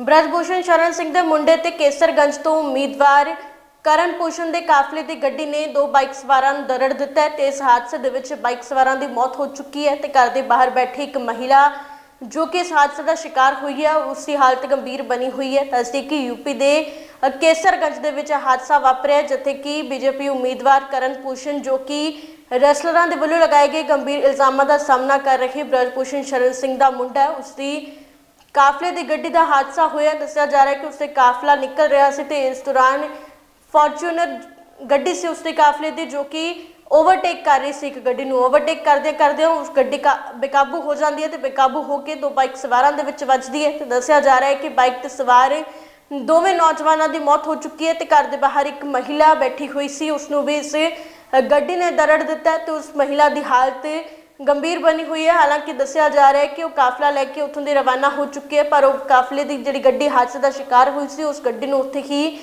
ਬ੍ਰਜਭੂਸ਼ਣ ਸ਼ਰਨ ਸਿੰਘ ਦੇ ਮੁੰਡੇ ਤੇ ਕੇਸਰਗੰਜ ਤੋਂ ਉਮੀਦਵਾਰ ਕਰਨ ਭੂਸ਼ਣ ਦੇ ਕਾਫਲੇ ਦੀ ਗੱਡੀ ਨੇ ਦੋ ਬਾਈਕ ਸਵਾਰਾਂ ਨੂੰ ਦਰੜ ਦਿੱਤਾ ਹੈ ਤੇ ਇਸ ਹਾਦਸੇ ਦੇ ਵਿੱਚ ਬਾਈਕ ਸਵਾਰਾਂ ਦੀ ਮੌਤ ਹੋ ਚੁੱਕੀ ਹੈ ਤੇ ਘਰ ਦੇ ਬਾਹਰ ਬੈਠੀ ਇੱਕ ਮਹਿਲਾ ਜੋ ਕਿ ਇਸ ਹਾਦਸੇ ਦਾ ਸ਼ਿਕਾਰ ਹੋਈ ਹੈ, ਉਸ ਦੀ ਹਾਲਤ ਗੰਭੀਰ ਬਣੀ ਹੋਈ ਹੈ। ਦੱਸਦੀ ਕਿ ਯੂਪੀ ਦੇ ਕੇਸਰਗੰਜ ਦੇ ਵਿੱਚ ਇਹ ਹਾਦਸਾ ਵਾਪਰਿਆ ਜਿੱਥੇ ਕਿ ਬੀਜੇਪੀ ਉਮੀਦਵਾਰ ਕਰਨ ਭੂਸ਼ਣ ਜੋ ਕਿ ਰੈਸਲਰਾਂ ਦੇ ਵੱਲੋਂ ਲਗਾਏ ਗਏ ਗੰਭੀਰ ਇਲਜ਼ਾਮਾਂ ਦਾ ਸਾਹਮਣਾ ਕਰ ਰਹੇ ਬ੍ਰਜਭੂਸ਼ਣ ਸ਼ਰਨ ਸਿੰਘ ਦਾ ਮੁੰਡਾ ਹੈ, ਉਸ ਦੀ ਕਾਫਲੇ ਦੀ ਗੱਡੀ ਦਾ ਹਾਦਸਾ ਹੋਇਆ। ਦੱਸਿਆ ਜਾ ਰਿਹਾ ਹੈ ਕਿ ਉਸਦੇ ਕਾਫਲਾ ਨਿਕਲ ਰਿਹਾ ਸੀ ਤੇ ਇਸ ਦੌਰਾਨ ਫੋਰਚੂਨਰ ਗੱਡੀ ਸੀ ਉਸਦੇ ਕਾਫਲੇ ਦੀ ਜੋ ਕਿ ਓਵਰਟੇਕ ਕਰ ਰਹੀ ਸੀ। ਇੱਕ ਗੱਡੀ ਨੂੰ ਓਵਰਟੇਕ ਕਰਦੇ ਕਰਦੇ ਉਸ ਗੱਡੀ ਕਾ ਬੇਕਾਬੂ ਹੋ ਜਾਂਦੀ ਹੈ ਤੇ ਬੇਕਾਬੂ ਹੋ ਕੇ ਦੋ ਬਾਈਕ ਸਵਾਰਾਂ ਦੇ ਵਿੱਚ ਵੱਜਦੀ ਹੈ। ਤੇ ਦੱਸਿਆ ਜਾ ਰਿਹਾ ਹੈ ਕਿ ਬਾਈਕ ਤੇ ਸਵਾਰ ਦੋਵੇਂ ਨੌਜਵਾਨਾਂ ਦੀ ਮੌਤ ਹੋ ਚੁੱਕੀ ਹੈ ਤੇ ਘਰ ਦੇ ਬਾਹਰ ਇੱਕ ਮਹਿਲਾ ਬੈਠੀ ਹੋਈ ਸੀ। ਉਸ ਨੂੰ ਵੀ ਇਸ ਗੱਡੀ ਨੇ ਦਰੜ ਦਿੱਤਾ ਹੈ ਤੇ ਉਸ ਮਹਿਲਾ ਦੀ ਹਾਲਤ ਗੰਭੀਰ ਬਣੀ ਹੋਈ ਹੈ। ਹਾਲਾਂਕਿ ਦੱਸਿਆ ਜਾ ਰਿਹਾ ਹੈ ਕਿ ਉਹ ਕਾਫਲਾ ਲੈ ਕੇ ਉੱਥੋਂ ਦੀ ਰਵਾਨਾ ਹੋ ਚੁੱਕੀ ਹੈ, ਪਰ ਉਹ ਕਾਫਲੇ ਦੀ ਜਿਹੜੀ ਗੱਡੀ ਹਾਦਸੇ ਦਾ ਸ਼ਿਕਾਰ ਹੋਈ ਸੀ, ਉਸ ਗੱਡੀ ਨੂੰ ਉੱਥੇ ਹੀ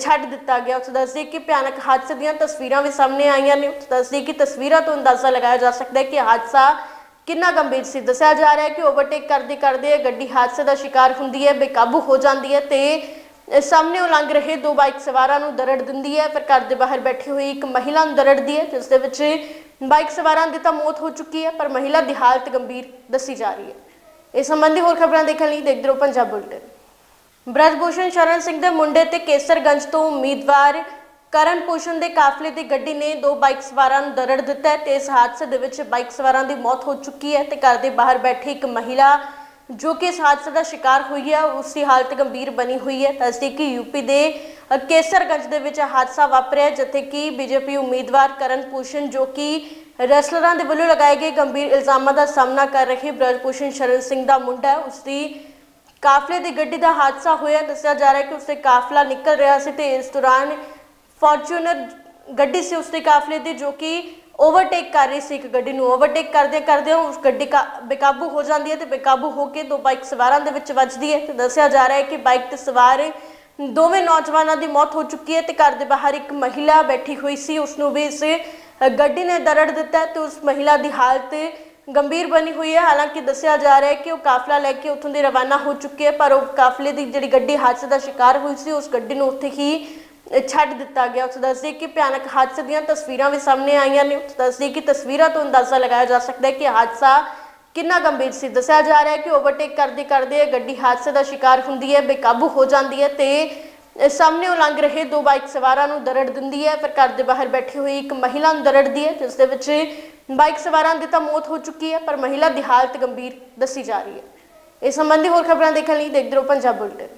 ਛੱਡ ਦਿੱਤਾ ਗਿਆ। ਉਸ ਦੱਸਦੇ ਕਿ ਭਿਆਨਕ ਹਾਦਸੇ ਦੀਆਂ ਤਸਵੀਰਾਂ ਵੀ ਸਾਹਮਣੇ ਆਈਆਂ ਨੇ। ਉਸ ਦੱਸਦੇ ਕਿ ਤਸਵੀਰਾਂ ਤੋਂ ਅੰਦਾਜ਼ਾ ਲਗਾਇਆ ਜਾ ਸਕਦਾ ਹੈ ਕਿ ਹਾਦਸਾ ਕਿੰਨਾ ਗੰਭੀਰ ਸੀ। ਦੱਸਿਆ ਜਾ ਰਿਹਾ ਹੈ ਕਿ ਓਵਰਟੇਕ ਕਰਦੇ ਕਰਦੇ ਇਹ ਗੱਡੀ ਹਾਦਸੇ ਦਾ ਸ਼ਿਕਾਰ ਹੁੰਦੀ ਹੈ, ਬੇਕਾਬੂ ਹੋ ਜਾਂਦੀ ਹੈ ਤੇ ਇਹ ਸਾਹਮਣੇ ਲੰਘ ਰਹੇ ਦੋ ਬਾਈਕ ਸਵਾਰਾਂ ਨੂੰ ਦਰੜ ਦਿੰਦੀ ਹੈ। ਫਿਰ ਘਰ ਦੇ ਬਾਹਰ ਬੈਠੀ ਹੋਈ ਇੱਕ ਮਹਿਲਾ ਨੂੰ ਦਰੜਦੀ ਹੈ, ਜਿਸ ਦੇ ਵਿੱਚ ਬਾਈਕ ਸਵਾਰਾਂ ਦੀ ਤਾਂ ਮੌਤ ਹੋ ਚੁੱਕੀ ਹੈ, ਪਰ ਮਹਿਲਾ ਦੀ ਹਾਲਤ ਗੰਭੀਰ ਦੱਸੀ ਜਾ ਰਹੀ ਹੈ। ਇਸ ਸੰਬੰਧੀ ਹੋਰ ਖਬਰਾਂ ਦੇਖਣ ਲਈ ਦੇਖਦੇ ਰਹੋ ਪੰਜਾਬ ਬੁਲਟਨ। ਬ੍ਰਜਭੂਸ਼ਣ ਸ਼ਰਨ ਸਿੰਘ ਦੇ ਮੁੰਡੇ ਤੇ ਕੇਸਰਗੰਜ ਤੋਂ ਉਮੀਦਵਾਰ ਕਰਨ ਭੂਸ਼ਣ ਦੇ ਕਾਫਲੇ ਦੀ ਗੱਡੀ ਨੇ ਦੋ ਬਾਈਕ ਸਵਾਰਾਂ ਨੂੰ ਦਰੜ ਦਿੱਤਾ ਹੈ ਤੇ ਇਸ ਹਾਦਸੇ ਦੇ ਵਿੱਚ ਬਾਈਕ ਸਵਾਰਾਂ ਦੀ ਮੌਤ ਹੋ ਚੁੱਕੀ ਹੈ ਤੇ ਘਰ ਦੇ ਬਾਹਰ ਬੈਠੀ ਇੱਕ ਮਹਿਲਾ ਜੋ ਕਿ ਇਸ ਹਾਦਸੇ ਦਾ ਸ਼ਿਕਾਰ ਹੋਈ ਹੈ, ਉਸ ਦੀ ਹਾਲਤ ਗੰਭੀਰ ਬਣੀ ਹੋਈ ਹੈ। ਦੱਸਦੀ ਕਿ ਯੂਪੀ ਦੇ ਕੇਸਰਗੰਜ ਦੇ ਵਿੱਚ ਹਾਦਸਾ ਵਾਪਰਿਆ ਜਿੱਥੇ ਕਿ ਬੀਜੇਪੀ ਉਮੀਦਵਾਰ ਕਰਨ ਭੂਸ਼ਣ ਜੋ ਕਿ ਰੈਸਲਰਾਂ ਦੇ ਵੱਲੋਂ ਲਗਾਏ ਗਏ ਗੰਭੀਰ ਇਲਜ਼ਾਮਾਂ ਦਾ ਸਾਹਮਣਾ ਕਰ ਰਹੇ ਬ੍ਰਜਭੂਸ਼ਣ ਸ਼ਰਨ ਸਿੰਘ ਦਾ ਮੁੰਡਾ ਹੈ ਉਸ ਦੀ ਕਾਫਲੇ ਦੀ ਗੱਡੀ ਦਾ ਹਾਦਸਾ ਹੋਇਆ। ਦੱਸਿਆ ਜਾ ਰਿਹਾ ਹੈ ਕਿ ਉਸਦੇ ਕਾਫਲਾ ਨਿਕਲ ਰਿਹਾ ਸੀ ਤੇ ਇਸ ਦੌਰਾਨ ਫੋਰਚੂਨਰ ਗੱਡੀ ਸੀ ਉਸਦੇ ਕਾਫਲੇ ਦੀ ਜੋ ਕਿ ਓਵਰਟੇਕ ਕਰ ਰਹੀ ਸੀ। ਇੱਕ ਗੱਡੀ ਨੂੰ ਓਵਰਟੇਕ ਕਰਦੇ ਕਰਦੇ ਉਸ ਗੱਡੀ ਕਾ ਬੇਕਾਬੂ ਹੋ ਜਾਂਦੀ ਹੈ ਤੇ ਬੇਕਾਬੂ ਹੋ ਕੇ ਦੋ ਬਾਈਕ ਸਵਾਰਾਂ ਦੇ ਵਿੱਚ ਵੱਜਦੀ ਹੈ। ਤੇ ਦੱਸਿਆ ਜਾ ਰਿਹਾ ਹੈ ਕਿ ਬਾਈਕ ਤੇ ਸਵਾਰ ਦੋਵੇਂ ਨੌਜਵਾਨਾਂ ਦੀ ਮੌਤ ਹੋ ਚੁੱਕੀ ਹੈ ਤੇ ਘਰ ਦੇ ਬਾਹਰ ਇੱਕ ਮਹਿਲਾ ਬੈਠੀ ਹੋਈ ਸੀ ਉਸ ਨੂੰ ਵੀ ਇਸ ਗੱਡੀ ਨੇ ਦਰੜ ਦਿੱਤਾ ਹੈ ਤੇ ਉਸ ਮਹਿਲਾ ਦੀ ਹਾਲਤ ਗੰਭੀਰ ਬਣੀ ਹੋਈ ਹੈ। ਹਾਲਾਂਕਿ ਦੱਸਿਆ ਜਾ ਰਿਹਾ ਹੈ ਕਿ ਉਹ ਕਾਫਲਾ ਲੈ ਕੇ ਉੱਥੋਂ ਦੀ ਰਵਾਨਾ ਹੋ ਚੁੱਕੀ ਹੈ, ਪਰ ਉਹ ਕਾਫਲੇ ਦੀ ਜਿਹੜੀ ਗੱਡੀ ਹਾਦਸੇ ਦਾ ਸ਼ਿਕਾਰ ਹੋਈ ਸੀ, ਉਸ ਗੱਡੀ ਨੂੰ ਉੱਥੇ ਹੀ ਛੱਡ ਦਿੱਤਾ ਗਿਆ। ਉਸ ਦੱਸਦੇ ਕਿ ਭਿਆਨਕ ਹਾਦਸੇ ਦੀਆਂ ਤਸਵੀਰਾਂ ਵੀ ਸਾਹਮਣੇ ਆਈਆਂ ਨੇ। ਉਸ ਦੱਸਦੇ ਕਿ ਤਸਵੀਰਾਂ ਤੋਂ ਅੰਦਾਜ਼ਾ ਲਗਾਇਆ ਜਾ ਸਕਦਾ ਹੈ ਕਿ ਹਾਦਸਾ ਕਿੰਨਾ ਗੰਭੀਰ ਸੀ? ਦੱਸਿਆ ਜਾ ਰਿਹਾ ਹੈ ਕਿ ਓਵਰਟੇਕ ਕਰਦੇ ਕਰਦੇ ਇਹ ਗੱਡੀ ਹਾਦਸੇ ਦਾ ਸ਼ਿਕਾਰ ਹੁੰਦੀ ਹੈ, ਬੇਕਾਬੂ ਹੋ ਜਾਂਦੀ ਹੈ ਤੇ ਇਹ ਸਾਹਮਣੇ ਲੰਘ ਰਹੇ ਦੋ ਬਾਈਕ ਸਵਾਰਾਂ ਨੂੰ ਦਰੜ ਦਿੰਦੀ ਹੈ। ਫਿਰ ਘਰ ਦੇ ਬਾਹਰ ਬੈਠੀ ਹੋਈ ਇੱਕ ਮਹਿਲਾ ਨੂੰ ਦਰੜਦੀ ਹੈ, ਜਿਸ ਦੇ ਵਿੱਚ ਬਾਈਕ ਸਵਾਰਾਂ ਦੀ ਤਾਂ ਮੌਤ ਹੋ ਚੁੱਕੀ ਹੈ, ਪਰ ਮਹਿਲਾ ਦੀ ਹਾਲਤ ਗੰਭੀਰ ਦੱਸੀ ਜਾ ਰਹੀ ਹੈ। ਇਸ ਸੰਬੰਧੀ ਹੋਰ ਖਬਰਾਂ ਦੇਖਣ ਲਈ ਦੇਖਦੇ ਰਹੋ ਪੰਜਾਬ ਬੁਲਟਨ।